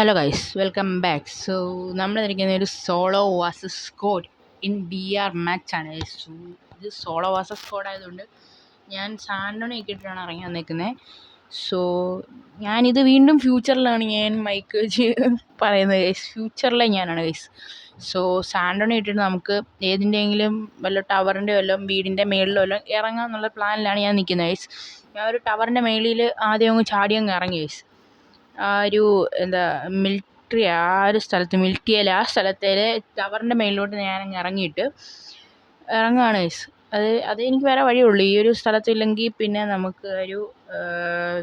Hello guys welcome back so നമ്മൾ ഇരിക്കുന്ന ഒരു solo versus squad in B R ആണ്. സോ ഇത് സോളോ വാസസ് സ്കോഡ് ആയതുകൊണ്ട് ഞാൻ സാൻഡോണി ഇട്ടിട്ടാണ് ഇറങ്ങി വന്നിരിക്കുന്നത് സോ ഞാനിത് വീണ്ടും ഫ്യൂച്ചറിലാണ് ഞാൻ മൈക്ക് വെച്ച് പറയുന്നത് ഗൈസ് ഫ്യൂച്ചറിലെ ഞാനാണ് ഗൈസ് സോ സാൻഡോണി ഇട്ടിട്ട് നമുക്ക് ഏതിന്റെയെങ്കിലും വല്ല ടവറിന്റെ വല്ലതും വീടിന്റെ മേളിലോ വല്ലതും ഇറങ്ങാമെന്നുള്ള പ്ലാനിലാണ് ഞാൻ നിൽക്കുന്നത് ഗൈസ് ഞാൻ ഒരു ടവറിന്റെ മേളിൽ ആദ്യം അങ്ങ് ചാടി അങ്ങ് ഇറങ്ങി ഗൈസ് ആ ഒരു എന്താ മിലിട്ടറി ആ ഒരു സ്ഥലത്ത് മിലിറ്റിയല്ല ആ സ്ഥലത്തെ ടവറിന്റെ മേളിലോട്ട് ഞാനങ്ങ് ഇറങ്ങിയിട്ട് ഇറങ്ങുകയാണ് ഗൈസ് അത് അത് എനിക്ക് വേറെ വഴിയുള്ളൂ ഈ ഒരു സ്ഥലത്തില്ലെങ്കിൽ പിന്നെ നമുക്ക് ഒരു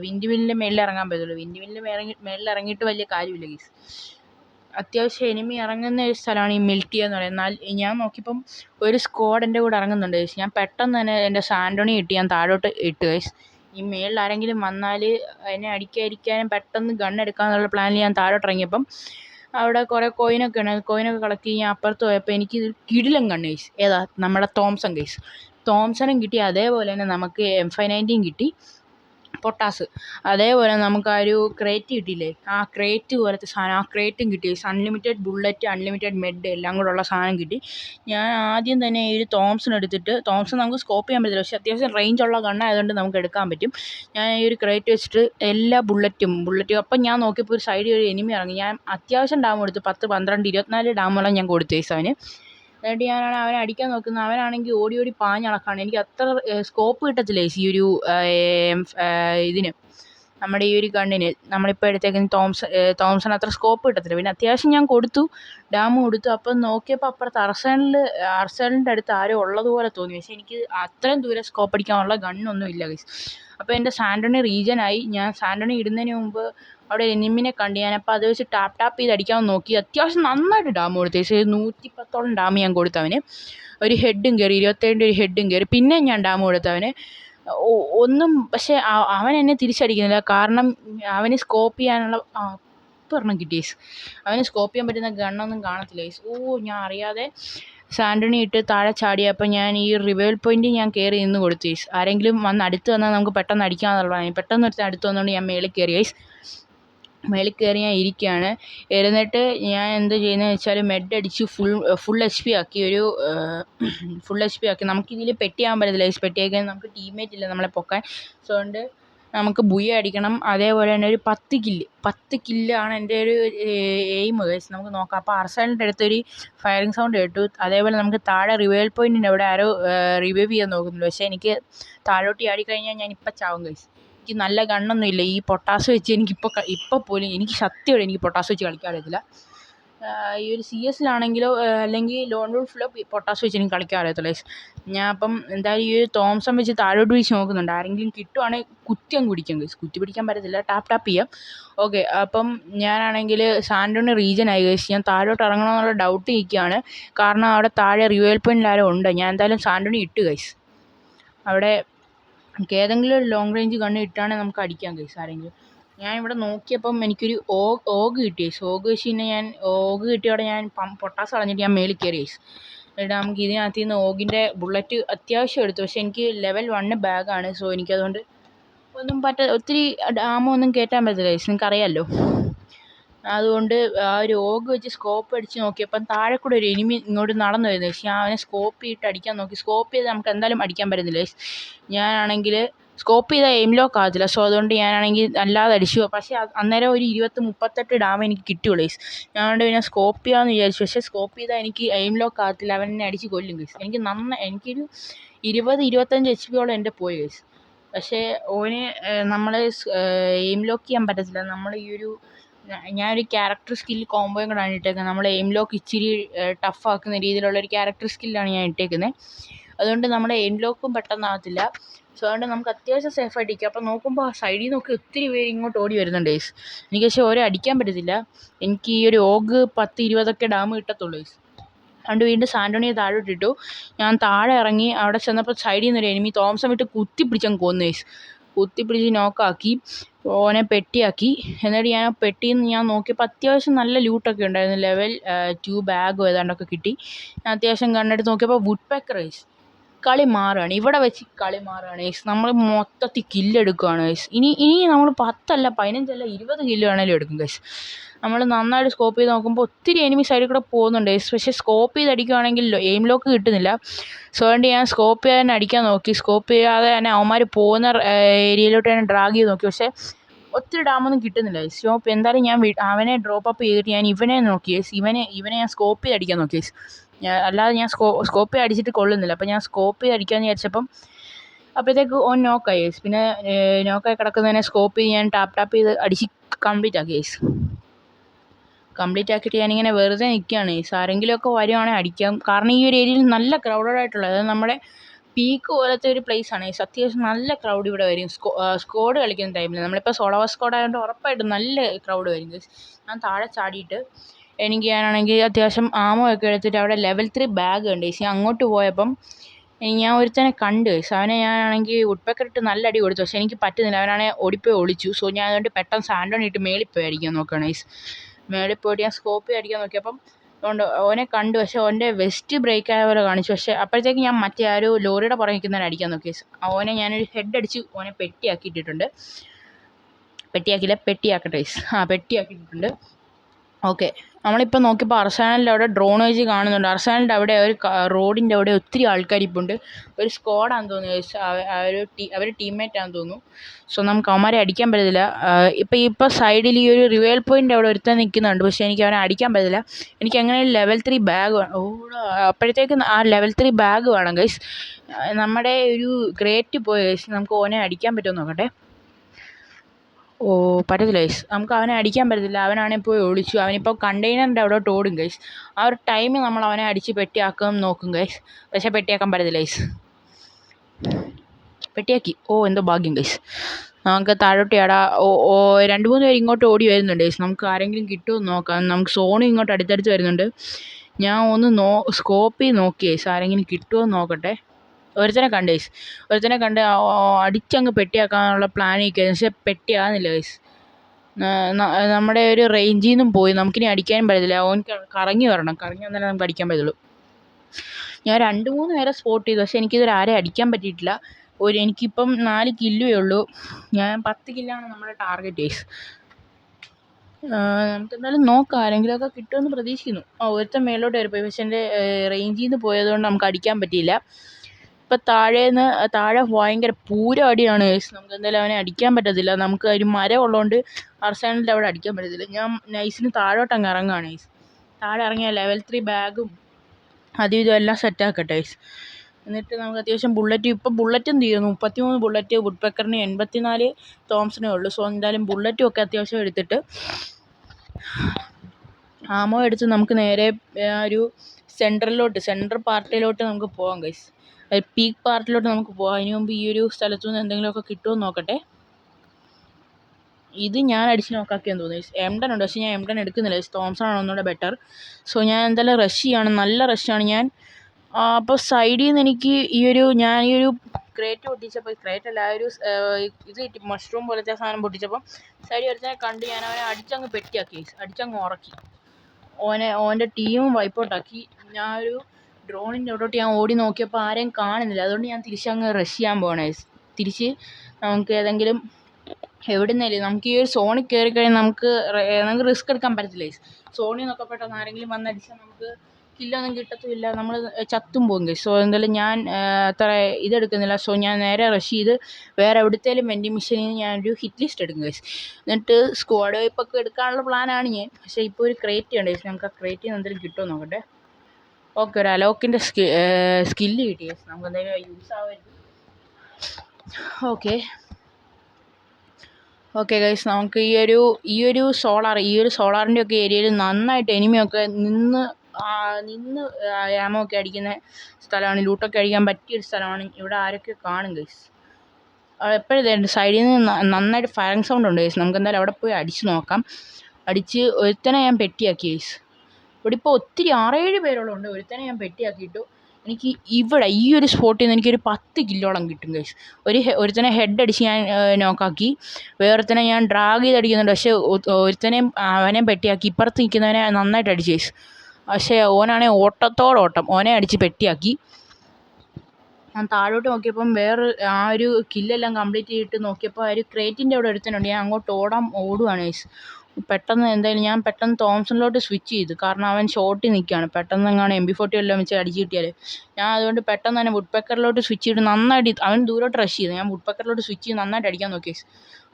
വിൻഡ് മില്ലിന്റെ മേളിൽ ഇറങ്ങാൻ പറ്റുള്ളൂ വിൻഡ് മില്ലിന്റെ മേളിൽ ഇറങ്ങിയിട്ട് വലിയ കാര്യമില്ല ഗൈസ് അത്യാവശ്യം എനിമി ഇറങ്ങുന്ന ഒരു സ്ഥലമാണ് ഈ മിൽറ്റി എന്ന് പറയുന്നത്. എന്നാൽ ഞാൻ നോക്കിയപ്പം ഒരു സ്ക്വാഡ് എന്റെ കൂടെ ഇറങ്ങുന്നുണ്ട് ഗൈസ് ഞാൻ പെട്ടെന്ന് തന്നെ എന്റെ സാൻഡോണി ഇട്ട് ഞാൻ താഴോട്ട് ഇട്ട് ഗൈസ് ഈ മേളിൽ ആരെങ്കിലും വന്നാൽ എന്നെ അടിക്കാതിരിക്കാനും പെട്ടെന്ന് ഗൺ എടുക്കാനുള്ള പ്ലാനിൽ ഞാൻ താഴോട്ട് ഇറങ്ങിയപ്പം അവിടെ കുറേ കോയിനൊക്കെ ഉണ്ട്. കോയിനൊക്കെ കളക്ട് ചെയ്ത് ഞാൻ അപ്പുറത്ത് പോയപ്പോൾ എനിക്ക് കിടിലം ഗണ്ണ് ഗൈസ് ഏതാ? നമ്മുടെ തോംസൺ ഗൈസ് തോംസണും കിട്ടി. അതേപോലെ തന്നെ നമുക്ക് എം ഫൈവ് നയന്റീൻ കിട്ടി. പൊട്ടാസ്. അതേപോലെ നമുക്ക് ആ ഒരു ക്രേറ്റ് കിട്ടിയില്ലേ? ആ ക്രേറ്റ് പോലത്തെ സാധനം ആ ക്രേറ്റും കിട്ടി. അൺലിമിറ്റഡ് ബുള്ളറ്റ് അൺലിമിറ്റഡ് മെഡ് എല്ലാം കൂടെ ഉള്ള സാധനം കിട്ടി. ഞാൻ ആദ്യം തന്നെ ഈ ഒരു തോംസൺ എടുത്തിട്ട് തോംസൺ നമുക്ക് സ്കോപ്പ് ചെയ്യാൻ പറ്റില്ല പക്ഷേ അത്യാവശ്യം റേഞ്ച് ഉള്ള ഗണ്ണായതുകൊണ്ട് നമുക്ക് എടുക്കാൻ പറ്റും. ഞാൻ ഈ ഒരു ക്രേറ്റ് വെച്ചിട്ട് എല്ലാ ബുള്ളറ്റും ബുള്ളറ്റും അപ്പം ഞാൻ നോക്കിയപ്പോൾ ഒരു സൈഡിൽ ഒരു എനിമി ഇറങ്ങി. ഞാൻ അത്യാവശ്യം ഡാം കൊടുത്തു പത്ത് പന്ത്രണ്ട് ഇരുപത്തിനാല് ഡാമോളം ഞാൻ കൊടുത്തു അവന് എന്നിട്ട് ചെയ്യാനാണ് അവനെ അടിക്കാൻ നോക്കുന്നത്. അവനാണെങ്കിൽ ഓടി ഓടി പാഞ്ഞ് നടക്കുകയാണ് എനിക്ക് അത്ര സ്കോപ്പ് കിട്ടത്തില്ല ഈ ഒരു ഇതിന്? നമ്മുടെ ഈ ഒരു ഗണ്ണിന്. നമ്മളിപ്പോൾ എടുത്തേക്കുന്ന തോംസൺ തോംസൺ അത്ര സ്കോപ്പ് കിട്ടത്തില്ല. പിന്നെ അത്യാവശ്യം ഞാൻ കൊടുത്തു ഡാം കൊടുത്തു. അപ്പം നോക്കിയപ്പോൾ അപ്പുറത്ത് അർസനൽ അർസേണിന്റെ അടുത്ത് ആരോ ഉള്ളതുപോലെ തോന്നി. പക്ഷേ എനിക്ക് അത്രയും ദൂരെ സ്കോപ്പ് അടിക്കാനുള്ള ഗണ്ണൊന്നും ഇല്ല ഗൈസ് അപ്പോൾ എന്റെ സാൻഡണി റീജനായി. ഞാൻ സാൻഡണി ഇടുന്നതിന് മുമ്പ് അവിടെ എനിമിനെ കണ്ട് അപ്പോൾ അത് വെച്ച് ടാപ്പ് ടാപ്പ് ചെയ്ത് അടിക്കാൻ നോക്കി. അത്യാവശ്യം നന്നായിട്ട് ഡാം കൊടുത്തു. പക്ഷേ നൂറ്റി പത്തോളം ഡാം ഞാൻ കൊടുത്തവന്. ഒരു ഹെഡും കയറി ഇരുപത്തേഴിന്റെ ഒരു ഹെഡും കയറി പിന്നെ ഞാൻ ഡാം കൊടുത്തവന്. ഒന്നും പക്ഷേ അവൻ എന്നെ തിരിച്ചടിക്കുന്നില്ല. കാരണം അവന് സ്കോപ്പ് ചെയ്യാനുള്ള ഒരെണ്ണം കിട്ടി അവന് സ്കോപ്പ് ചെയ്യാൻ പറ്റുന്ന ഗണ്ണൊന്നും കാണത്തില്ല ഓ ഞാൻ അറിയാതെ സാൻഡണി ഇട്ട് താഴെ ചാടിയപ്പോൾ ഞാൻ ഈ റിവേൽ പോയിന്റ് ഞാൻ കയറി നിന്ന് കൊടുത്തു ആരെങ്കിലും വന്ന് അടുത്ത് വന്നാൽ നമുക്ക് പെട്ടെന്ന് അടിക്കാമെന്നുള്ളതാണ്. പെട്ടെന്ന് ഒരുത്തൻ അടുത്ത് വന്നുകൊണ്ട് ഞാൻ മേളിൽ കയറി മേളിൽ കയറി ഞാൻ ഇരിക്കുകയാണ്. ഇരുന്നിട്ട് ഞാൻ എന്ത് ചെയ്യുന്നത് വെച്ചാൽ മെഡ് അടിച്ച് ഫുൾ ഫുൾ എച്ച് പി ആക്കി ഒരു ഫുൾ എച്ച് പി ആക്കി. നമുക്കിതിൽ പെട്ടിയാകാൻ പറ്റത്തില്ല. ഗൈസ് പെട്ടിയാക്കാൻ നമുക്ക് ടീമേറ്റ് ഇല്ല നമ്മളെ പൊക്കാൻ. സോ അതുകൊണ്ട് നമുക്ക് ബുയ അടിക്കണം. അതേപോലെ തന്നെ ഒരു പത്ത് കില്ല് പത്ത് കില്ലാണ് എന്റെ ഒരു എയിം ഗൈസ് നമുക്ക് നോക്കാം. അപ്പോൾ അർസലിന്റെ അടുത്തൊരു ഫയറിംഗ് സൗണ്ട് കേട്ടു. അതേപോലെ നമുക്ക് താഴെ റിവേൽ പോയിന്റിന്റെ അവിടെ ആരോ റിവൈവ് ചെയ്യാൻ നോക്കുന്നുണ്ട്. പക്ഷേ എനിക്ക് താഴോട്ട് ചാടിക്കഴിഞ്ഞാൽ ഞാൻ ഇപ്പം ചാവും ഗൈസ് എനിക്ക് നല്ല ഗണ്ണൊന്നും ഇല്ല. ഈ പൊട്ടാസ് വെച്ച് എനിക്കിപ്പോൾ ഇപ്പോൾ പോലും എനിക്ക് സത്യമായിട്ട് എനിക്ക് പൊട്ടാസ് വെച്ച് കളിക്കാൻ അറിയത്തില്ല. ഈ ഒരു സി എസിലാണെങ്കിലോ അല്ലെങ്കിൽ ലോൺ വുൾഫിലോ പൊട്ടാസ് വെച്ച് എനിക്ക് കളിക്കാൻ അറിയത്തുള്ളൂ ഞാൻ അപ്പം എന്തായാലും ഈ ഒരു തോംസൺ വെച്ച് താഴോട്ട് വീശി നോക്കുന്നുണ്ട്. ആരെങ്കിലും കിട്ടുവാണെങ്കിൽ കുത്തി അങ്ങ് പിടിക്കാം. കുത്തി പിടിക്കാൻ പറ്റത്തില്ല. ടാപ്പ് ടാപ്പ് ചെയ്യാം. ഓക്കെ അപ്പം ഞാനാണെങ്കിൽ സാൻഡോണി റീജൻ ആയി. ഗൈസ് ഞാൻ താഴോട്ട് ഇറങ്ങണമെന്നുള്ള ഡൗട്ട് നിൽക്കുകയാണ് കാരണം അവിടെ താഴെ റിവേൽ പോയിന്റിൽ ആരും ഉണ്ട്. ഞാൻ എന്തായാലും സാൻഡോണി ഇട്ട് ഗൈസ് അവിടെ നമുക്ക് ഏതെങ്കിലും ഒരു ലോങ് റേഞ്ച് ഗണ്ണ് കിട്ടുകയാണെങ്കിൽ നമുക്ക് അടിക്കാം ഗൈസ് ആരെങ്കിലും. ഞാൻ ഇവിടെ നോക്കിയപ്പം എനിക്കൊരു ഓ ഓഗ് കിട്ടി ഗൈസ് ഓഗ് വെച്ച് പിന്നെ ഞാൻ ഓഗ് കിട്ടിയോടെ ഞാൻ പൊട്ടാസ് കളഞ്ഞിട്ട് ഞാൻ മേളിൽ കയറി എന്നിട്ട് നമുക്ക് ഇതിനകത്ത് നിന്ന് ഓഗിന്റെ ബുള്ളറ്റ് അത്യാവശ്യം എടുത്തു. പക്ഷേ എനിക്ക് ലെവൽ വണ്ണ് ബാഗാണ് സോ എനിക്കതുകൊണ്ട് ഒന്നും പറ്റ ഒത്തിരി ഡാമോ ഒന്നും കയറ്റാൻ പറ്റില്ല ഗൈസ് നിങ്ങൾക്കറിയാമല്ലോ അതുകൊണ്ട് ആ ഒരു ഓഗ് വെച്ച് സ്കോപ്പ് അടിച്ച് നോക്കിയപ്പം താഴെ കൂടെ ഒരു എനിമി ഇങ്ങോട്ട് നടന്നു വരുന്നത് പക്ഷേ ഞാൻ അവനെ സ്കോപ്പ് ചെയ്തിട്ട് അടിക്കാൻ നോക്കി. സ്കോപ്പ് ചെയ്ത് നമുക്ക് എന്തായാലും അടിക്കാൻ പറ്റുന്നില്ല ഞാനാണെങ്കിൽ സ്കോപ്പ് ചെയ്താൽ എയിം ലോക്ക് ആകത്തില്ല സോ അതുകൊണ്ട് ഞാനാണെങ്കിൽ അല്ലാതെ അടിച്ചു. പക്ഷേ അന്നേരം ഒരു ഇരുപത്തി മുപ്പത്തെട്ട് ഡാമേ എനിക്ക് കിട്ടുള്ളൂ ഗൈസ്. ഞാൻ അതുകൊണ്ട് പിന്നെ സ്കോപ്പ് ചെയ്യാമെന്ന് വിചാരിച്ചു. പക്ഷേ സ്കോപ്പ് ചെയ്താൽ എനിക്ക് എയിം ലോക്ക് ആകത്തില്ല അവൻ എന്നെ അടിച്ച് കൊല്ലും ഗൈസ്. എനിക്ക് നന്ന എനിക്കൊരു ഇരുപത് ഇരുപത്തഞ്ച് എച്ച് പിയോളം എന്റെ പോയി ഗൈസ്. പക്ഷേ ഓന് നമ്മൾ എയിം ലോക്ക് ചെയ്യാൻ പറ്റത്തില്ല. നമ്മൾ ഈ ഒരു ഞാനൊരു ക്യാരക്ടർ സ്കിൽ കോംബോയും കൂടെയാണ് ഇട്ടേക്കുന്നത് നമ്മൾ എയിം ലോക്ക് ഇച്ചിരി ടഫ് ആക്കുന്ന രീതിയിലുള്ള ഒരു ക്യാരക്ടർ സ്കില്ലാണ് ഞാൻ ഇട്ടേക്കുന്നത് അതുകൊണ്ട് നമ്മുടെ എയിം ലോക്കും പെട്ടെന്നാകത്തില്ല സോ അതുകൊണ്ട് നമുക്ക് അത്യാവശ്യം സേഫായിട്ട് ഇരിക്കാം. അപ്പോൾ നോക്കുമ്പോൾ സൈഡിൽ നിന്നൊക്കെ ഒത്തിരി പേര് ഇങ്ങോട്ട് ഓടി വരുന്നുണ്ട് ഏസ് എനിക്ക് പക്ഷേ ഓരോ അടിക്കാൻ പറ്റത്തില്ല. എനിക്ക് ഈ ഒരു ഓഗ് പത്ത് ഇരുപതൊക്കെ ഡാം കിട്ടത്തുള്ളൂ ഏസ് അതുകൊണ്ട് വീണ്ടും സാൻഡോണിയെ താഴോട്ട് ഇട്ടു. ഞാൻ താഴെ ഇറങ്ങി അവിടെ ചെന്നപ്പോൾ സൈഡിൽ നിന്നൊരു ഒരു എനിമി തോംസൺ വിട്ട് കുത്തി പിടിച്ചങ്ങ് കൊന്നു ഏസ് കുത്തിപ്പിടിച്ച് നോക്കാക്കി ഓനെ പെട്ടിയാക്കി. എന്നിട്ട് ഞാൻ പെട്ടിയിൽ നിന്ന് ഞാൻ നോക്കിയപ്പോൾ അത്യാവശ്യം നല്ല ലൂട്ടൊക്കെ ഉണ്ടായിരുന്നു. ലെവൽ ടു ബാഗോ ഏതാണ്ടൊക്കെ കിട്ടി. ഞാൻ അത്യാവശ്യം കണ്ടിട്ട് നോക്കിയപ്പോൾ വുഡ് പെക്കർ ഗൈസ് കളി മാറുകയാണ്. ഇവിടെ വെച്ച് കളി മാറുകയാണ് ഏസ് നമ്മൾ മൊത്തത്തിൽ കില്ലെടുക്കുകയാണ് ഗൈസ് ഇനി ഇനി നമ്മൾ പത്തല്ല പതിനഞ്ചല്ല ഇരുപത് കില്ല് വേണേലും എടുക്കും ഗൈസ് നമ്മൾ നന്നായിട്ട് സ്കോപ്പ് ചെയ്ത് നോക്കുമ്പോൾ ഒത്തിരി എനിമി സൈഡിൽ കൂടെ പോകുന്നുണ്ട് ഗൈസ് പക്ഷേ സ്കോപ്പ് ചെയ്ത് അടിക്കുകയാണെങ്കിൽ എയിം ലോക്ക് കിട്ടുന്നില്ല. സോ അതുകൊണ്ട് ഞാൻ സ്കോപ്പ് ചെയ്യാൻ അടിക്കാൻ നോക്കി. സ്കോപ്പ് ചെയ്യാതെ തന്നെ അവന്മാർ പോകുന്ന ഏരിയയിലോട്ട് ഞാൻ ഡ്രാഗ് ചെയ്ത് നോക്കി. പക്ഷേ ഒത്തിരി ഡാമൊന്നും കിട്ടുന്നില്ല. സോ അപ്പോൾ എന്തായാലും ഞാൻ അവനെ ഡ്രോപ്പ് അപ്പ് ചെയ്തിട്ട് ഞാൻ ഇവനെ നോക്കി. ഗൈസ് ഇവനെ ഇവനെ ഞാൻ സ്കോപ്പ് ചെയ്ത് അടിക്കാൻ നോക്കി. ഗൈസ് ഞാൻ അല്ലാതെ ഞാൻ സ്കോ സ്കോപ്പ് ചെയ്ത് അടിച്ചിട്ട് കൊള്ളുന്നില്ല. അപ്പോൾ ഞാൻ സ്കോപ്പ് ചെയ്ത് അടിക്കാമെന്ന് വിചാരിച്ചപ്പം അപ്പോഴത്തേക്ക് ഓൻ നോക്കായി കേസ് പിന്നെ നോക്കായി കിടക്കുന്നതിനെ സ്കോപ്പ് ചെയ്ത് ഞാൻ ടാപ്പ് ടാപ്പ് ചെയ്ത് അടിച്ച് കംപ്ലീറ്റ് ആക്കി കേസ് കംപ്ലീറ്റ് ആക്കിയിട്ട് ഞാനിങ്ങനെ വെറുതെ നിൽക്കുകയാണ് ഗൈസ് ആരെങ്കിലുമൊക്കെ വരുവാണെങ്കിൽ അടിക്കാം. കാരണം ഈ ഒരു ഏരിയയിൽ നല്ല ക്രൗഡഡ് ആയിട്ടുള്ള അതായത് നമ്മുടെ പീക്ക് പോലത്തെ ഒരു പ്ലേസ് ആണ്. ഗൈസ് അത്യാവശ്യം നല്ല ക്രൗഡ് ഇവിടെ വരും. സ്കോ സ്കോഡ് കളിക്കുന്ന ടൈമിൽ നമ്മളിപ്പോൾ സോളോ സ്കോഡ് ആയതുകൊണ്ട് ഉറപ്പായിട്ടും നല്ല ക്രൗഡ് വരും ഞാൻ താഴെ ചാടിയിട്ട് എനിക്ക് ഞാനാണെങ്കിൽ അത്യാവശ്യം ആമോ ഒക്കെ എടുത്തിട്ട് അവിടെ ലെവൽ ത്രീ ബാഗ് ഉണ്ട് ഗൈസ് അങ്ങോട്ട് പോയപ്പം ഞാൻ ഒരുത്തനെ കണ്ട് ഗൈസ് അവനെ ഞാനാണെങ്കിൽ ഉഡ്പെക്കർ ഇട്ട് നല്ല അടി കൊടുത്തു. പക്ഷേ എനിക്ക് പറ്റുന്നില്ല. അവനാണെങ്കിൽ ഓടിപ്പോയി ഒളിച്ചു. സോ ഞാൻ അതുകൊണ്ട് പെട്ടെന്ന് സാൻഡോണിട്ട് മേളിൽ പോയി അടിക്കാൻ നോക്കുകയാണ് ഗൈസ് മേളിൽ പോയിട്ട് ഞാൻ സ്കോപ്പ് അടിക്കാൻ നോക്കിയപ്പം അതുകൊണ്ട് ഓനെ കണ്ടു. പക്ഷേ ഓന്റെ വെസ്റ്റ് ബ്രേക്ക് ആയ പോലെ കാണിച്ചു. പക്ഷേ അപ്പോഴത്തേക്ക് ഞാൻ മറ്റേ ആ ഒരു ലോറിയുടെ പുറകെ നിൽക്കുന്നവനെ അടിക്കാൻ നോക്കി. ഓനെ ഞാനൊരു ഹെഡ് അടിച്ച് ഓനെ പെട്ടിയാക്കിയിട്ടിട്ടുണ്ട്. പെട്ടിയാക്കിയില്ല പെട്ടിയാക്കട്ടെ ആ പെട്ടിയാക്കിയിട്ടുണ്ട് ഓക്കെ. നമ്മളിപ്പോൾ നോക്കിയപ്പോൾ അർസാനലിന്റെ അവിടെ ഡ്രോൺ വെച്ച് കാണുന്നുണ്ട്. അർസാനലിന്റെ അവിടെ ഒരു റോഡിന്റെ അവിടെ ഒത്തിരി ആൾക്കാർ ആൾക്കാരിപ്പുണ്ട്. ഒരു സ്ക്വാഡാണെന്ന് തോന്നുന്നു അവർ ടീ അവർ ടീംമേറ്റ് ആണെന്ന് തോന്നുന്നു. സോ നമുക്ക് അവന്മാരെ അടിക്കാൻ പറ്റത്തില്ല. ഇപ്പോൾ ഇപ്പോൾ സൈഡിൽ ഈ ഒരു റിവേൽ പോയിന്റ് അവിടെ ഒരുത്തൻ നിൽക്കുന്നുണ്ട് പക്ഷേ എനിക്ക് അവനെ അടിക്കാൻ പറ്റത്തില്ല. എനിക്ക് എങ്ങനെ ലെവൽ ത്രീ ബാഗ് വേണം. അപ്പോഴത്തേക്ക് ആ ലെവൽ ത്രീ ബാഗ് വേണം ഗൈസ് നമ്മുടെ ഒരു ഗ്രേറ്റ് പോയി ഗൈസ് നമുക്ക് ഓനെ അടിക്കാൻ പറ്റുമോ നോക്കട്ടെ. ഓ പറ്റത്തില്ല ഗൈസ് നമുക്ക് അവനെ അടിക്കാൻ പറ്റത്തില്ല. അവനാണെങ്കിൽ പോയി ഒളിച്ചു. അവനിപ്പോൾ കണ്ടെയ്നറിന്റെ അവിടോട്ട് ഓടും ഗൈസ് ആ ഒരു ടൈമിൽ നമ്മൾ അവനെ അടിച്ച് പെട്ടിയാക്കും നോക്കും ഗൈസ് പക്ഷേ പെട്ടിയാക്കാൻ പറ്റത്തില്ല ഗൈസ് പെട്ടിയാക്കി. ഓ എന്തോ ഭാഗ്യം ഗൈസ് നമുക്ക് താഴോട്ട് ഇടാ ഓ ഓ രണ്ട് മൂന്ന് പേര് ഇങ്ങോട്ട് ഓടി വരുന്നുണ്ട് ഗൈസ് നമുക്ക് ആരെങ്കിലും കിട്ടുമോ നോക്കാം. നമുക്ക് സോണി ഇങ്ങോട്ട് അടുത്തടുത്ത് വരുന്നുണ്ട്. ഞാൻ ഒന്ന് നോ സ്കോപ്പ് ചെയ്ത് നോക്കി ഗൈസ് ആരെങ്കിലും കിട്ടുമോ നോക്കട്ടെ. ഒരുത്തനെ കണ്ട് ഗൈസ് ഒരുത്തനെ കണ്ട് അടിച്ചങ്ങ് പെട്ടിയാക്കാനുള്ള പ്ലാൻ ഇരിക്കുകയായിരുന്നു പക്ഷേ പെട്ടിയാകുന്നില്ല ഗൈസ് നമ്മുടെ ഒരു റേഞ്ചിൽ നിന്നും പോയി. നമുക്കിനി അടിക്കാനും പറ്റത്തില്ല. ഓൻ കറങ്ങി വരണം. കറങ്ങി വന്നാലേ നമുക്ക് അടിക്കാൻ പറ്റുള്ളൂ ഞാൻ രണ്ട് മൂന്ന് പേരെ സ്പോട്ട് ചെയ്തു. പക്ഷേ എനിക്കിതൊരു ആരെ അടിക്കാൻ പറ്റിയിട്ടില്ല. ഒരു എനിക്കിപ്പം നാല് കില്ലേ ഉള്ളൂ. ഞാൻ പത്ത് കില്ലാണ് നമ്മുടെ ടാർഗറ്റ് ഗൈസ് നമുക്ക് എന്തായാലും നോക്കാം. ആരെങ്കിലുമൊക്കെ കിട്ടുമെന്ന് പ്രതീക്ഷിക്കുന്നു. ആ ഒരുത്തൻ മേലോട്ട് കയറിപ്പോയി. പക്ഷേ എന്റെ റേഞ്ചിൽ നിന്ന് പോയതുകൊണ്ട് നമുക്ക് അടിക്കാൻ പറ്റിയില്ല. ഇപ്പം താഴേന്ന് താഴെ ഭയങ്കര പൂര അടിയാണ് ഗൈസ് നമുക്ക് എന്തായാലും അവനെ അടിക്കാൻ പറ്റത്തില്ല. നമുക്ക് ഒരു മരം ഉള്ളതുകൊണ്ട് അർസാനിന്റെ അവിടെ അടിക്കാൻ പറ്റത്തില്ല. ഞാൻ നൈസിന് താഴോട്ട് അങ്ങ് ഇറങ്ങുകയാണ് ഗൈസ് താഴെ ഇറങ്ങിയ ലെവൽ ത്രീ ബാഗും അതും ഇതും എല്ലാം സെറ്റാക്കട്ടെ ഗൈസ് എന്നിട്ട് നമുക്ക് അത്യാവശ്യം ബുള്ളറ്റ് ഇപ്പം ബുള്ളറ്റും തീർന്നു. മുപ്പത്തിമൂന്ന് ബുള്ളറ്റ് വുഡ് പെക്കറിന് എൺപത്തിനാല് തോംസിനേ ഉള്ളൂ. സോ എന്തായാലും ബുള്ളറ്റും ഒക്കെ അത്യാവശ്യം എടുത്തിട്ട് ആമോ എടുത്ത് നമുക്ക് നേരെ ഒരു സെൻട്രലിലോട്ട് സെൻട്രൽ പാർട്ടിയിലോട്ട് നമുക്ക് പോകാം ഗൈസ് പീക്ക് പാർട്ടിലോട്ട് നമുക്ക് പോകാം അതിന് മുമ്പ് ഈ ഒരു സ്ഥലത്തു നിന്ന് എന്തെങ്കിലുമൊക്കെ കിട്ടുമോ നോക്കട്ടെ. ഇത് ഞാൻ അടിച്ച് നോക്കാക്കിയെന്ന് തോന്നുന്നു എംഡൻ ഉണ്ട് പക്ഷേ ഞാൻ എംഡൻ എടുക്കുന്നില്ല തോംസൺ ആണ് ഒന്നുകൂടെ ബെറ്റർ സോ ഞാൻ എന്തായാലും റഷ് ചെയ്യാണ് നല്ല റഷാണ് ഞാൻ. അപ്പോൾ സൈഡിൽ നിന്ന് എനിക്ക് ഈ ഒരു ഞാൻ ഈ ഒരു ക്രേറ്റ് പൊട്ടിച്ചപ്പോൾ ക്രേറ്റ് അല്ല ഒരു ഇത് കിട്ടി മഷ്റൂം പോലത്തെ സാധനം പൊട്ടിച്ചപ്പോൾ സൈഡിൽ ഒരുത്തനെ കണ്ട് ഞാൻ അവനെ അടിച്ചങ്ങ് പെട്ടിയാക്കി അടിച്ചങ്ങ് ഉറക്കി. ഓനെ ഓന്റെ ടീമും വൈപ്പൗട്ടാക്കി ഞാൻ ഒരു ഡ്രോണിന്റെ അവിടോട്ട് ഞാൻ ഓടി നോക്കിയപ്പോൾ ആരെയും കാണുന്നില്ല. അതുകൊണ്ട് ഞാൻ തിരിച്ചങ്ങ് റഷ് ചെയ്യാൻ പോകണേ തിരിച്ച് നമുക്ക് ഏതെങ്കിലും എവിടുന്നേലും നമുക്ക് ഈ ഒരു സോണിൽ കയറി കഴിഞ്ഞാൽ നമുക്ക് നമുക്ക് റിസ്ക് എടുക്കാൻ പറ്റത്തില്ല സോണിൽ നിന്നൊക്കെ പെട്ടെന്ന് ആരെങ്കിലും വന്നടിച്ചാൽ നമുക്ക് കില്ലൊന്നും കിട്ടത്തുമില്ല. നമ്മൾ ചത്തും പോകും guys. സോ എന്തായാലും ഞാൻ അത്ര ഇതെടുക്കുന്നില്ല. സോ ഞാൻ നേരെ റഷ് ചെയ്ത് വേറെ എവിടുത്തേലും വെൻഡിങ് മെഷീനിൽ നിന്ന് ഞാനൊരു ഹിറ്റ് ലിസ്റ്റ് എടുക്കും ഗൈസ് എന്നിട്ട് സ്ക്വാഡ് വൈപ്പൊക്കെ എടുക്കാനുള്ള പ്ലാനാണ് ഞാൻ. പക്ഷേ ഇപ്പോൾ ഒരു ക്രേറ്റ് ഉണ്ട് guys. നമുക്ക് ആ ക്രേറ്റിൽ നിന്ന് എന്തെങ്കിലും കിട്ടുമോ നോക്കട്ടെ. ഓക്കെ ഒരു അലോക്കിന്റെ സ്കി സ്കില്ല് കിട്ടി. നമുക്ക് എന്തെങ്കിലും യൂസ് ആവുമായിരിക്കും ഓക്കെ ഓക്കെ ഗൈസ് നമുക്ക് ഈ ഒരു ഈ ഒരു സോളാർ ഈ ഒരു സോളാറിന്റെ ഒക്കെ ഏരിയയിൽ നന്നായിട്ട് എനിമിയൊക്കെ നിന്ന് നിന്ന് യാമോ ഒക്കെ അടിക്കുന്ന സ്ഥലമാണ്. ലൂട്ടൊക്കെ അടിക്കാൻ പറ്റിയ ഒരു സ്ഥലമാണ്. ഇവിടെ ആരൊക്കെ കാണും ഗൈസ് എപ്പോഴും സൈഡിൽ നിന്ന് നന്നായിട്ട് ഫയറിങ് സൗണ്ട് ഉണ്ട് ഗൈസ് നമുക്ക് എന്തായാലും അവിടെ പോയി അടിച്ച് നോക്കാം. അടിച്ച് ഒരുത്തനെ ഞാൻ പെട്ടിയാക്കി ഗൈസ് ഇവിടെ ഇപ്പോൾ ഒത്തിരി ആറേഴ് പേരോളം ഉണ്ട് ഒരുത്തനെ ഞാൻ പെട്ടിയാക്കിയിട്ടു. എനിക്ക് ഇവിടെ ഈ ഒരു സ്പോട്ടിൽ നിന്ന് എനിക്കൊരു പത്ത് കില്ലോളം കിട്ടും ഗൈസ് ഒരു ഒരുത്തനെ ഹെഡ് അടിച്ച് ഞാൻ നോക്കാക്കി വേറൊരുത്തനെ ഞാൻ ഡ്രാഗ് ചെയ്ത് അടിക്കുന്നുണ്ട്. പക്ഷേ ഒരുത്തനെയും അവനെ പെട്ടിയാക്കി. ഇപ്പുറത്ത് നിൽക്കുന്നവനെ നന്നായിട്ട് അടിച്ച് ഗൈസ് പക്ഷേ ഓനാണെങ്കിൽ ഓട്ടത്തോടെ ഓട്ടം. ഓനെ അടിച്ച് പെട്ടിയാക്കി. ഞാൻ താഴോട്ട് നോക്കിയപ്പം വേറെ ആ ഒരു കില്ലെല്ലാം കംപ്ലീറ്റ് ചെയ്തിട്ട് നോക്കിയപ്പോൾ ആ ഒരു ക്രേറ്റിന്റെ അവിടെ ഒരുത്തനുണ്ട്. ഞാൻ അങ്ങോട്ട് ഓടാൻ ഓടുവാണ് ഗൈസ് പെട്ടെന്ന് എന്തായാലും ഞാൻ പെട്ടെന്ന് തോംസണിലോട്ട് സ്വിച്ച് ചെയ്തു. കാരണം അവൻ ഷോട്ടിൽ നിൽക്കുകയാണ് പെട്ടെന്ന് എങ്ങാനും എം ബി ഫോർട്ടി വല്ലതും വെച്ച് അടിച്ച് കിട്ടിയാൽ ഞാൻ അതുകൊണ്ട് പെട്ടെന്ന് തന്നെ വുഡ് പെക്കറിലോട്ട് സ്വിച്ച് ചെയ്ത്. നന്നായിട്ട് അവൻ ദൂരോട്ട് റഷ് ചെയ്തു. ഞാൻ വുഡ് പെക്കറിലോട്ട് സ്വിച്ച് ചെയ്ത്. നന്നായിട്ട് അടിക്കാൻ നോക്കി.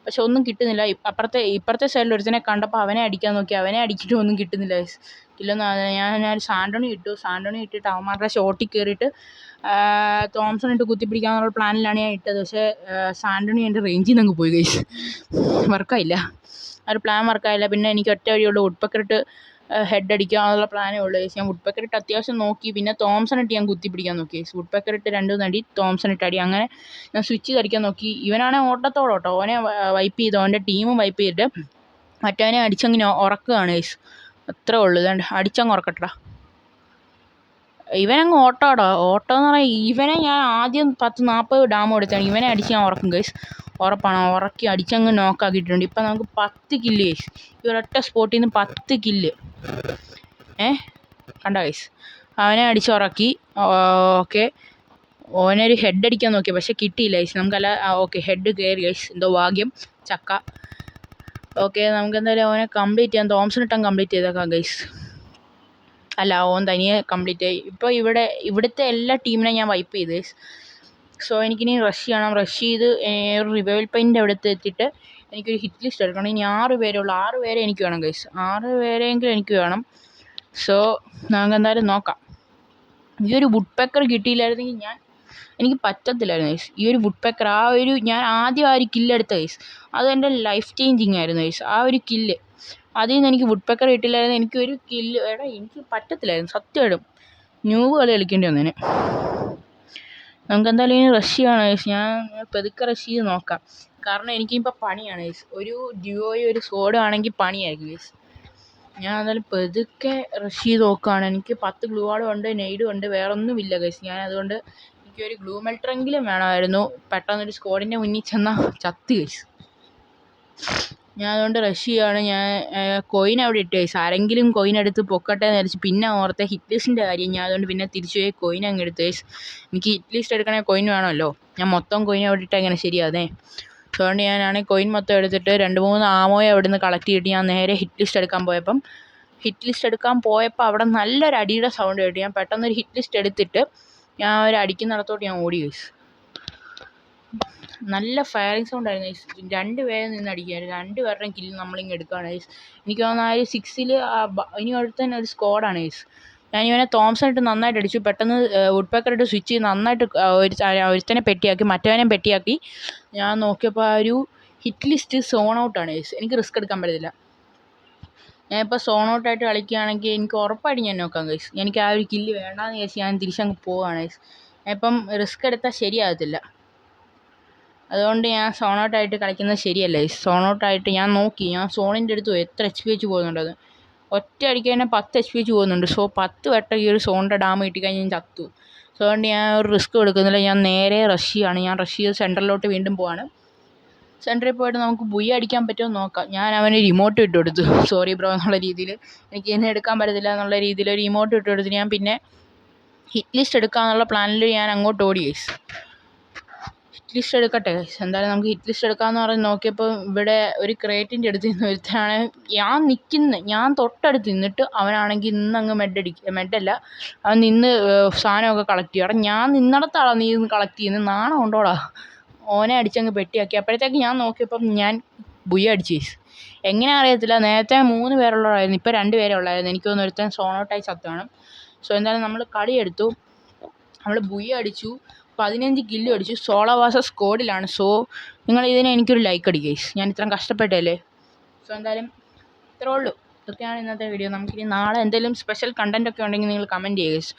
പക്ഷെ ഒന്നും കിട്ടുന്നില്ല. അപ്പുറത്തെ ഇപ്പുറത്തെ സൈഡിൽ ഒരുത്തനെ കണ്ടപ്പോൾ അവനെ അടിക്കാൻ നോക്കി. അവനെ അടിച്ചിട്ട് ഒന്നും കിട്ടുന്നില്ല. ഇല്ലെന്ന് ഞാൻ ഞാൻ സാൻഡോണി ഇട്ടു. സാൻഡോണി ഇട്ടിട്ട് അവന്മാരുടെ ഷോട്ടിൽ കയറിയിട്ട് തോംസൺ ഇട്ട് കുത്തിപ്പിടിക്കാന്നുള്ള പ്ലാനിലാണ് ഞാൻ ഇട്ടത്. പക്ഷേ സാൻഡോണി എന്റെ റേഞ്ചിൽ നിന്ന് അങ്ങ് പോയി കഴിച്ചു വർക്കായില്ല ഒരു പ്ലാൻ വർക്കായില്ല പിന്നെ എനിക്ക് ഒറ്റ വഴിയുള്ളൂ. വുഡ്പക്കറിട്ട് ഹെഡ് അടിക്കാനുള്ള പ്ലാനേ ഉള്ളൂ ചേച്ചി ഞാൻ വുഡ്പക്കറിട്ട് അത്യാവശ്യം നോക്കി. പിന്നെ തോംസൺ ഇട്ട് ഞാൻ കുത്തിപ്പിടിക്കാൻ നോക്കി ചേച്ചി വുഡ്പക്കറിട്ട് രണ്ട് നടി തോംസൺ ഇട്ട് അടി. അങ്ങനെ ഞാൻ സ്വിച്ച് കളിക്കാൻ നോക്കി. ഇവനാണെങ്കിൽ ഓട്ടത്തോടെ കേട്ടോ. ഓനെ വൈപ്പ് ചെയ്തു അവന്റെ ടീമും വൈപ്പ് ചെയ്തിട്ട് മറ്റവനെ അടിച്ചങ്ങനെ ഉറക്കുകയാണ് ചേച്ചി അത്രേ ഉള്ളൂ. ഇതാണ്ട് അടിച്ചങ്ങ് ഉറക്കട്ടെടാ. ഇവനങ്ങ് ഓട്ടോടാ. ഓട്ടോ എന്ന് പറഞ്ഞാൽ ഇവനെ ഞാൻ ആദ്യം പത്ത് നാൽപ്പത് ഡാം കൊടുത്താണ് ഇവനെ അടിച്ച് ഞാൻ ഉറക്കും ഗൈസ് ഉറപ്പാണ്. ഉറക്കി അടിച്ചങ്ങ് നോക്കാക്കിയിട്ടുണ്ട് ഇപ്പം നമുക്ക് പത്ത് കില്ല് ഗൈസ് ഈ ഒരൊറ്റ സ്പോട്ടിൽ നിന്ന് പത്ത് കില്ല് ഏ? കണ്ട ഗൈസ് അവനെ അടിച്ച് ഉറക്കി. ഓക്കെ. ഓനൊരു ഹെഡ് അടിക്കാൻ നോക്കി. പക്ഷെ കിട്ടിയില്ല ഗൈസ് നമുക്കല്ല ഓക്കെ. ഹെഡ് കയറി ഗൈസ് എന്തോ ഭാഗ്യം. ചക്ക. ഓക്കെ നമുക്ക് എന്തായാലും അവനെ കംപ്ലീറ്റ് ചെയ്യാം. തോംസൺ ഇട്ടാൻ കംപ്ലീറ്റ് ചെയ്തേക്കാം ഗൈസ് അല്ല ഓൻ തനിയെ കംപ്ലീറ്റ് ആയി. ഇപ്പോൾ ഇവിടെ ഇവിടുത്തെ എല്ലാ ടീമിനെ ഞാൻ വൈപ്പ് ചെയ്ത്. സോ എനിക്കിനി റഷ് ചെയ്യണം. റഷ് ചെയ്ത് ഒരു റിവൈവൽ അവിടുത്തെ എത്തിയിട്ട് എനിക്കൊരു ഹിറ്റ് ലിസ്റ്റ് എടുക്കണം ഇനി ആറ് പേരേ ഉള്ളൂ. ആറ് പേരെ എനിക്ക് വേണം ഗൈസ് ആറ് പേരെങ്കിലും എനിക്ക് വേണം. സോ നമുക്ക് എന്തായാലും നോക്കാം. ഈ ഒരു വുഡ് പെക്കർ കിട്ടിയില്ലായിരുന്നെങ്കിൽ ഞാൻ എനിക്ക് പറ്റത്തില്ലായിരുന്നു ഗൈസ് ഈ ഒരു വുഡ് പെക്കർ ആ ഒരു ഞാൻ ആദ്യം ആ ഒരു കില്ലെടുത്ത ഗൈസ് അത് എന്റെ ലൈഫ് ചേഞ്ചിങ് ആയിരുന്നു ഗൈസ് ആ ഒരു കില്ല് അതിൽ നിന്ന് എനിക്ക് വുഡ് പെക്കർ കിട്ടില്ലായിരുന്നു. എനിക്ക് ഒരു കില്ല് എടാ എനിക്ക് പറ്റത്തില്ലായിരുന്നു. സത്യമായിട്ടും. ന്യൂബ് കളി കളിക്കേണ്ടി വന്നേനെ. നമുക്ക് എന്തായാലും ഇനി റഷ് ചെയ്യണം ഞാൻ പെതുക്കെ റഷ് ചെയ്ത് നോക്കാം. കാരണം എനിക്കിപ്പോൾ പണിയാണ് ഗൈസ് ഒരു ഡ്യുവോയും ഒരു സ്കോഡും ആണെങ്കിൽ പണിയായിരിക്കും ഗൈസ് ഞാൻ എന്തായാലും പെതുക്കെ റഷ് ചെയ്ത് നോക്കുകയാണ് എനിക്ക് പത്ത് ഗ്ലൂ വാളും ഉണ്ട് നെയ്ഡും ഉണ്ട് വേറെ ഒന്നുമില്ല ഗൈസ് ഞാൻ അതുകൊണ്ട് എനിക്കൊരു ഗ്ലൂ മെൽട്ടറെങ്കിലും വേണമായിരുന്നു. പെട്ടെന്നൊരു സ്കോഡിന്റെ മുന്നിൽ ചെന്നാൽ ചത്ത് ഗൈസ് ഞാൻ അതുകൊണ്ട് റഷ് ചെയ്യുകയാണ് ഞാൻ കോയിൻ അവിടെ ഇട്ടു വെച്ചു ആരെങ്കിലും കോയിൻ എടുത്ത് പൊക്കട്ടെ എന്ന് വിചാരിച്ചു പിന്നെ ഓർത്ത ഹിറ്റ് ലിസ്റ്റിന്റെ കാര്യം. ഞാൻ അതുകൊണ്ട് പിന്നെ തിരിച്ചു പോയി കോയിൻ അങ്ങ് എടുത്ത് വെച്ചു എനിക്ക് ഹിറ്റ് ലിസ്റ്റ് എടുക്കണേ കോയിൻ വേണമല്ലോ. ഞാൻ മൊത്തം കോയിൻ അവിടെ ഇട്ടാൽ എങ്ങനെ ശരിയാതേ അതുകൊണ്ട് ഞാനാണെങ്കിൽ കോയിൻ മൊത്തം എടുത്തിട്ട് രണ്ട് മൂന്ന് ആമോയെ അവിടെ നിന്ന് കളക്ട് ചെയ്തിട്ട് ഞാൻ നേരെ ഹിറ്റ് ലിസ്റ്റ് എടുക്കാൻ പോയപ്പം ഹിറ്റ് ലിസ്റ്റ് എടുക്കാൻ പോയപ്പോൾ അവിടെ നല്ലൊരു അടിയുടെ സൗണ്ട് കേട്ടു. ഞാൻ പെട്ടെന്നൊരു ഹിറ്റ് ലിസ്റ്റ് എടുത്തിട്ട് ഞാൻ ഒരു അടിക്കുന്നിടത്തോട്ട് ഞാൻ ഓടി ഗൈസ് നല്ല ഫയറിങ് സൗണ്ട് ആയിരുന്നു ഗൈസ് രണ്ട് പേരെ നിന്ന് അടിക്കുകയായിരുന്നു. രണ്ട് പേരുടെയും കില്ല് നമ്മളിങ്ങ് എടുക്കുകയാണ് ഗയ്സ് എനിക്ക് തോന്നുന്നു ആ ഒരു സിക്സിൽ ഇനി അടുത്തന്നെ ഒരു സ്ക്വാഡാണ് ഐസ്. ഞാൻ ഇവനെ തോംസൺ ഇട്ട് നന്നായിട്ട് അടിച്ചു. പെട്ടെന്ന് വുഡ് പേക്കർ ഇട്ട് സ്വിച്ച് ചെയ്ത് നന്നായിട്ട് ഒരു ഒരുത്തനെ പെട്ടിയാക്കി മറ്റവനെ പെട്ടിയാക്കി. ഞാൻ നോക്കിയപ്പോൾ ആ ഒരു ഹിറ്റ് ലിസ്റ്റ് സോൺ ഔട്ടാണ് ഗയ്സ് എനിക്ക് റിസ്ക് എടുക്കാൻ പറ്റത്തില്ല. ഞാനിപ്പോൾ സോൺ ഔട്ടായിട്ട് കളിക്കുകയാണെങ്കിൽ എനിക്ക് ഉറപ്പായിട്ട് ഞാൻ നോക്കാം ഗൈസ് എനിക്ക് ആ ഒരു കില്ല് വേണ്ടാന്ന് വിചാരിച്ച് ഞാൻ തിരിച്ചങ്ങ് പോവുകയാണ് ഗൈസ് ഇപ്പം റിസ്ക് എടുത്താൽ ശരിയാകത്തില്ല. അതുകൊണ്ട് ഞാൻ സോണോട്ടായിട്ട് കളിക്കുന്നത് ശരിയല്ല. സോണോട്ടായിട്ട് ഞാൻ നോക്കി ഞാൻ സോണിന്റെ അടുത്ത് എത്ര എച്ച് പി വെച്ച് പോകുന്നുണ്ടത് ഒറ്റ അടിക്ക് തന്നെ പത്ത് എച്ച് പി വെച്ച് പോകുന്നുണ്ട്. സോ പത്ത് വട്ടം ഈ ഒരു സോണിന്റെ ഡാം കിട്ടിക്കഴിഞ്ഞാൽ ഞാൻ ചത്തു. സോ അതുകൊണ്ട് ഞാൻ ഒരു റിസ്ക് എടുക്കുന്നില്ല. ഞാൻ നേരെ റഷ് ചെയ്യാണ്. ഞാൻ റഷ് ചെയ്ത് സെന്ററിലോട്ട് വീണ്ടും പോവാണ്. സെന്ററിൽ പോയിട്ട് നമുക്ക് ബുയ അടിക്കാൻ പറ്റുമോ നോക്കാം. ഞാൻ അവന് റിമോട്ട് ഇട്ട് കൊടുത്തു. സോറി ബ്രോ എന്നുള്ള രീതിയിൽ. എനിക്ക് എന്നെ എടുക്കാൻ പറ്റത്തില്ല എന്നുള്ള രീതിയിൽ ഒരു റിമോട്ട് ഇട്ട് കൊടുത്ത് ഞാൻ പിന്നെ ഹിറ്റ് ലിസ്റ്റ് എടുക്കാമെന്നുള്ള പ്ലാനിൽ ഞാൻ അങ്ങോട്ട് ഓടി ഹിറ്റ് ലിസ്റ്റ് എടുക്കട്ടെ. എന്തായാലും നമുക്ക് ഹിറ്റ് ലിസ്റ്റ് എടുക്കാമെന്ന് പറഞ്ഞ് നോക്കിയപ്പോൾ ഇവിടെ ഒരു ക്രേറ്റിന്റെ അടുത്ത് നിന്ന് ഒരുത്താണ് ഞാൻ നിൽക്കുന്ന ഞാൻ തൊട്ടടുത്ത് നിന്നിട്ട് അവനാണെങ്കിൽ ഇന്ന് അങ്ങ് മെഡ് അടിക്കുക മെഡല്ല അവൻ നിന്ന് സാധനമൊക്കെ കളക്ട് ചെയ്യും. എടാ ഞാൻ നിന്നിടത്താണോ നീ ഇന്ന് കളക്ട് ചെയ്യുന്നത് നാണം ഉണ്ടോടാ? ഓനെ അടിച്ചങ്ങ് പെട്ടിയാക്കി. അപ്പോഴത്തേക്ക് ഞാൻ നോക്കിയപ്പം ഞാൻ ബുയ അടിച്ചു. എങ്ങനെ അറിയത്തില്ല. നേരത്തെ മൂന്ന് പേരുള്ളവരായിരുന്നു. ഇപ്പോൾ രണ്ട് പേരേ ഉള്ളായിരുന്നു. എനിക്ക് തോന്നുന്നു ഒരുത്തൻ സോണോട്ടായി ചത്താണ് സോ എന്തായാലും നമ്മൾ കളിയെടുത്തു. നമ്മൾ ബുയ അടിച്ചു. പതിനഞ്ച് കില്ലും അടിച്ചു സോളോവാസ സ്കോഡിലാണ്. സോ നിങ്ങൾ ഇതിന് എനിക്കൊരു ലൈക്ക് അടി ഗൈസ് ഞാൻ ഇത്രയും കഷ്ടപ്പെട്ടല്ലേ സോ എന്തായാലും ഇത്രേ ഉള്ളൂ. ഇതൊക്കെയാണ് ഇന്നത്തെ വീഡിയോ നമുക്കിനി നാളെ എന്തെങ്കിലും സ്പെഷ്യൽ കണ്ടന്റ് ഒക്കെ ഉണ്ടെങ്കിൽ നിങ്ങൾ കമന്റ് ചെയ്യുക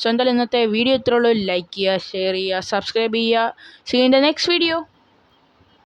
സോ എന്തായാലും ഇന്നത്തെ വീഡിയോ ഇത്രേ ഉള്ളൂ. ലൈക്ക് ചെയ്യുക ഷെയർ ചെയ്യുക സബ്സ്ക്രൈബ് ചെയ്യുക. See in the next video